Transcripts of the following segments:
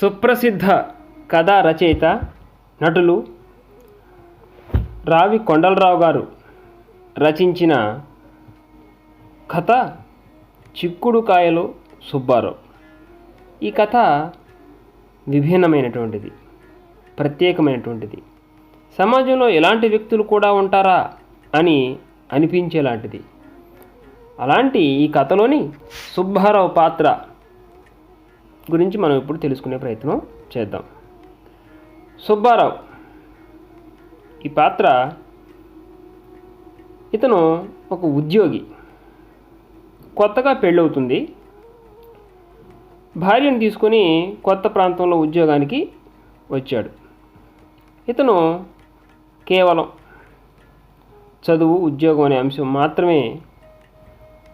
సుప్రసిద్ధ కథా రచయిత నటులు రావి కొండలరావు గారు రచించిన కథ చిక్కుడు కాయలు సుబ్బారావు. ఈ కథ విభిన్నమైనటువంటిది ప్రత్యేకమైనటువంటిది. సమాజంలో ఎలాంటి వ్యక్తులు కూడా ఉంటారా అని అనిపించేలాంటిది. అలాంటి ఈ కథలోని సుబ్బారావు పాత్ర గురించి మనం ఇప్పుడు తెలుసుకునే ప్రయత్నం చేద్దాం. సుబ్బారావు ఈ పాత్ర ఇతను ఒక ఉద్యోగి. కొత్తగా పెళ్ళవుతుంది. భార్యను తీసుకొని కొత్త ప్రాంతంలో ఉద్యోగానికి వచ్చాడు. ఇతను కేవలం చదువు ఉద్యోగం అనే అంశం మాత్రమే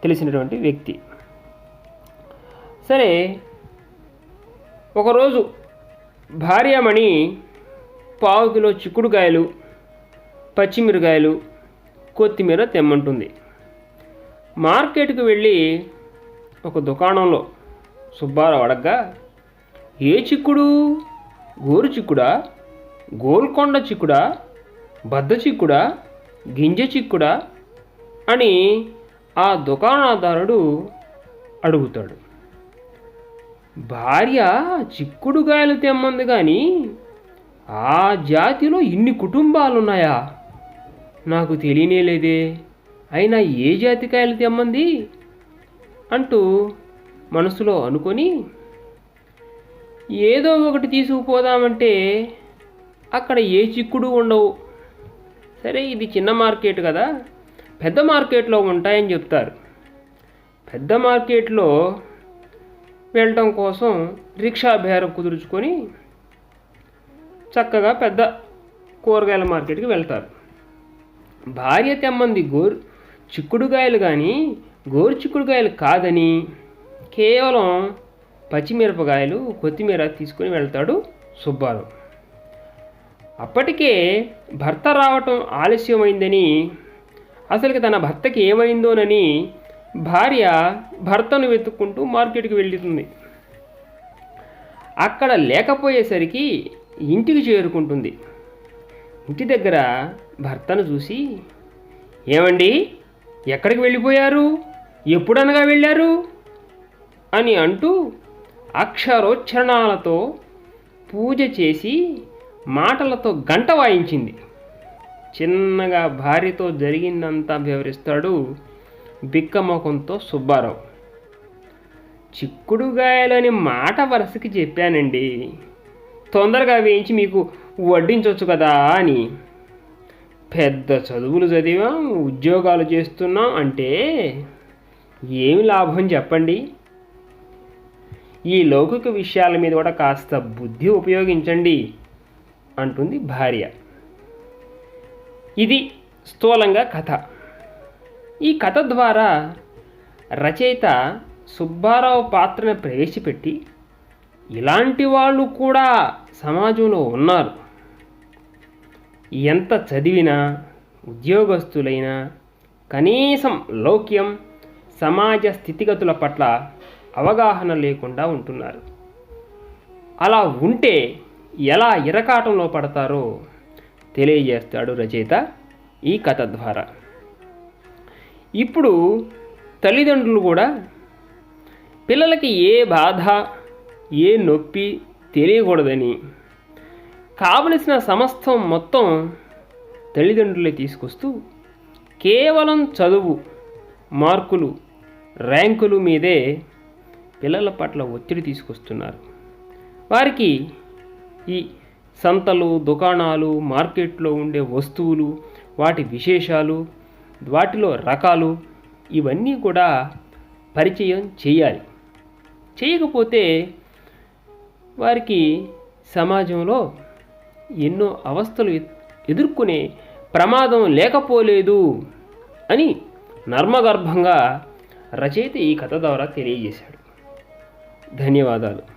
తెలిసినటువంటి వ్యక్తి. సరే ఒకరోజు భార్యామణి పావు కిలో చిక్కుడుకాయలు పచ్చిమిరకాయలు కొత్తిమీర తెమ్మంటుంది. మార్కెట్కు వెళ్ళి ఒక దుకాణంలో సుబ్బారావు అడగ్గా ఏ చిక్కుడు? గోరు చిక్కుడా? గోల్కొండ చిక్కుడా? బద్ద చిక్కుడా? గింజ చిక్కుడా? అని ఆ దుకాణదారుడు అడుగుతాడు. భార్య చిక్కుడుగాయలు తెమ్మంది కానీ ఆ జాతిలో ఇన్ని కుటుంబాలున్నాయా? నాకు తెలియనేలేదే అయినా ఏ జాతి కాయలు తెమ్మంది? అంటూ మనసులో అనుకొని ఏదో ఒకటి తీసుకుపోదామంటే అక్కడ ఏ చిక్కుడు ఉండవు. సరే ఇది చిన్న మార్కెట్ కదా. పెద్ద మార్కెట్లో ఉంటాయని చెప్తారు. పెద్ద మార్కెట్లో వెళ్ళటం కోసం రిక్షా బేరం కుదుర్చుకొని చక్కగా పెద్ద కూరగాయల మార్కెట్కి వెళ్తారు. భార్య తెమ్మంది గోరు చిక్కుడుకాయలు కానీ గోరు చిక్కుడుకాయలు కాదని కేవలం పచ్చిమిరపకాయలు కొత్తిమీర తీసుకొని వెళ్తాడు సుబ్బారావు. అప్పటికే భర్త రావటం ఆలస్యమైందని అసలుకి తన భర్తకి ఏమైందోనని భార్య భర్తను వెతుక్కుంటూ మార్కెట్కి వెళ్తుంది. అక్కడ లేకపోయేసరికి ఇంటికి చేరుకుంటుంది. ఇంటి దగ్గర భర్తను చూసి ఏమండి? ఎక్కడికి వెళ్ళిపోయారు? ఎప్పుడనగా వెళ్ళారు? అని అంటూ అక్షరోచ్చరణాలతో పూజ చేసి మాటలతో గంట వాయించింది. చిన్నగా భార్యతో జరిగిందంతా వివరిస్తాడు బిక్కమొఖంతో సుబ్బారావు. చిక్కుడుగాయలని మాట వరుసకి చెప్పానండి. తొందరగా వేయించి మీకు వడ్డించవచ్చు కదా అని. పెద్ద చదువులు చదివాం ఉద్యోగాలు చేస్తున్నాం అంటే ఏమి లాభం చెప్పండి? ఈ లౌకిక విషయాల మీద కూడా కాస్త బుద్ధి ఉపయోగించండి అంటుంది భార్య. ఇది స్థూలంగా కథ. ఈ కథ ద్వారా రచయిత సుబ్బారావు పాత్రను ప్రవేశపెట్టి ఇలాంటి వాళ్ళు కూడా సమాజంలో ఉన్నారు. ఎంత చదివినా ఉద్యోగస్తులైనా కనీసం లౌక్యం సమాజ స్థితిగతుల పట్ల అవగాహన లేకుండా ఉంటున్నారు. అలా ఉంటే ఎలా ఇరకాటంలో పడతారో తెలియజేస్తాడు రచయిత ఈ కథ ద్వారా. ఇప్పుడు తల్లిదండ్రులు కూడా పిల్లలకి ఏ బాధ ఏ నొప్పి తెలియకూడదని కావలసిన సమస్తం మొత్తం తల్లిదండ్రులే తీసుకొస్తూ కేవలం చదువు మార్కులు ర్యాంకులు మీదే పిల్లల పట్ల ఒత్తిడి తీసుకొస్తున్నారు. వారికి ఈ సంతలు దుకాణాలు మార్కెట్లో ఉండే వస్తువులు వాటి విశేషాలు వాటిలో రకాలు ఇవన్నీ కూడా పరిచయం చేయాలి. చేయకపోతే వారికి సమాజంలో ఎన్నో అవస్థలు ఎదుర్కొనే ప్రమాదం లేకపోలేదు అని నర్మగర్భంగా రచయిత ఈ కథ ద్వారా తెలియజేశాడు. ధన్యవాదాలు.